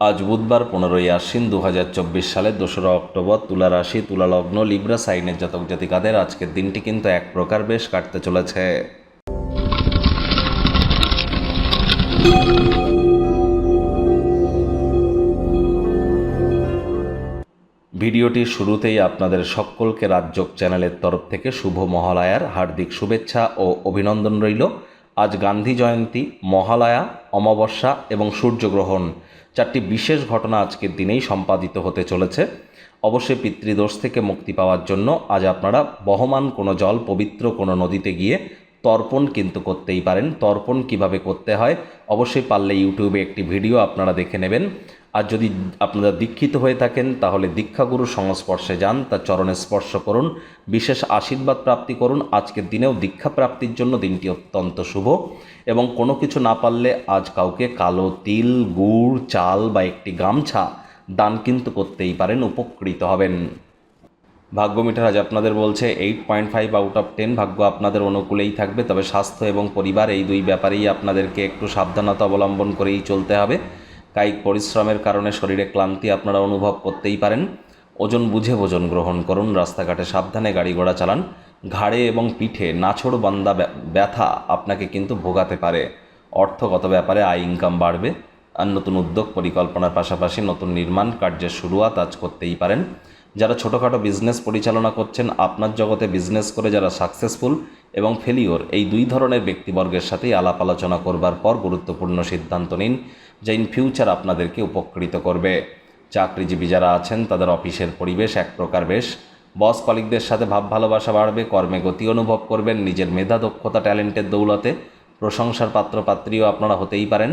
আজ বুধবার পনেরোই আশ্বিন দু হাজার চব্বিশ সালের দোসরা অক্টোবর তুলা রাশি, তুলা লগ্ন, লিব্রা, সাইনের জাতক জাতিকাদের আজকের দিনটি কিন্তু এক প্রকার বেশ কাটতে চলেছে। ভিডিওটির শুরুতেই আপনাদের সকলকে রাজযোগ চ্যানেলের তরফ থেকে শুভ মহালয়ার হার্দিক শুভেচ্ছা ও অভিনন্দন রইল। আজ গান্ধী জয়ন্তী, মহালয়া, অমাবস্যা এবং সূর্যগ্রহণ। চারটি বিশেষ ঘটনা আজকের দিনেই সম্পাদিত হতে চলেছে। অবশ্যই পিতৃদোষ থেকে মুক্তি পাওয়ার জন্য আজ আপনারা বহমান কোনো জল, পবিত্র কোনো নদীতে গিয়ে তর্পণ কিন্তু করতেই পারেন। তর্পণ কীভাবে করতে হয় অবশ্যই পারলে ইউটিউবে একটি ভিডিও আপনারা দেখে নেবেন। আর যদি আপনারা দীক্ষিত হয়ে থাকেন, তাহলে দীক্ষাগুরু সংস্পর্শে যান, তার চরণে স্পর্শ করুন, বিশেষ আশীর্বাদ প্রাপ্তি করুন। আজকের দিনেও দীক্ষা প্রাপ্তির জন্য দিনটি অত্যন্ত শুভ এবং কোনো কিছু না পারলে আজ কাউকে কালো তিল, গুড়, চাল বা একটি গামছা দান কিন্তু করতেই পারেন, উপকৃত হবেন। ভাগ্য মিটার আজ আপনাদের বলছে eight point five out of ten ভাগ্য আপনাদের অনুকূলেই থাকবে, তবে স্বাস্থ্য এবং পরিবার এই দুই ব্যাপারেই আপনাদেরকে একটু সাবধানতা অবলম্বন করেই চলতে হবে। কায়িক পরিশ্রমের কারণে শরীরে ক্লান্তি আপনারা অনুভব করতেই পারেন। ওজন বুঝে ভোজন গ্রহণ করুন, রাস্তাঘাটে সাবধানে গাড়ি ঘোড়া চালান। ঘাড়ে এবং পিঠে নাছোড় বান্দা ব্য- ব্যথা আপনাকে কিন্তু ভোগাতে পারে। অর্থগত ব্যাপারে আয় ইনকাম বাড়বে। আর নতুন উদ্যোগ পরিকল্পনার পাশাপাশি নতুন নির্মাণ কার্যের শুরুয়াত আজ করতেই পারেন। যারা ছোটোখাটো বিজনেস পরিচালনা করছেন, আপনার জগতে বিজনেস করে যারা সাকসেসফুল এবং ফেলিওর এই দুই ধরনের ব্যক্তিবর্গের সাথেই আলাপ আলোচনা করবার পর গুরুত্বপূর্ণ সিদ্ধান্ত নিন, যা ইন ফিউচার আপনাদেরকে উপকৃত করবে। চাকরিজীবী যারা আছেন, তাদের অফিসের পরিবেশ এক প্রকার বেশ। বস কলিকদের সাথে ভাব ভালোবাসা বাড়বে, কর্মে গতি অনুভব করবেন, নিজের মেধা, দক্ষতা ট্যালেন্টের দৌলতে প্রশংসার পাত্রপাত্রীও আপনারা হতেই পারেন।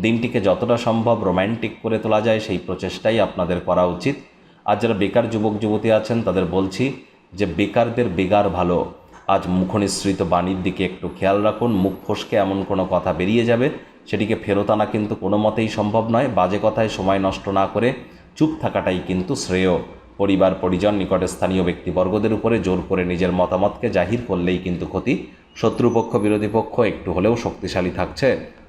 দিনটিকে যতটা সম্ভব রোম্যান্টিক করে তোলা যায় সেই প্রচেষ্টাই আপনাদের করা উচিত। আর যারা বেকার যুবক, যুবতী আছেন, তাদের বলছি যে বেকারদের বেগার ভালো। আজ মুখনিসৃত বাণীর দিকে একটু খেয়াল রাখুন, মুখ ফসকে এমন কোনো কথা বেরিয়ে যাবে, সেটিকে ফেরত আনা কিন্তু কোনো মতেই সম্ভব নয়। বাজে কথায় সময় নষ্ট না করে চুপ থাকাটাই কিন্তু শ্রেয়। পরিবার, পরিজন, নিকটে স্থানীয় ব্যক্তিবর্গদের উপরে জোর করে নিজের মতামতকে জাহির করলেই কিন্তু ক্ষতি। শত্রুপক্ষ, বিরোধী পক্ষ একটু হলেও শক্তিশালী থাকছে।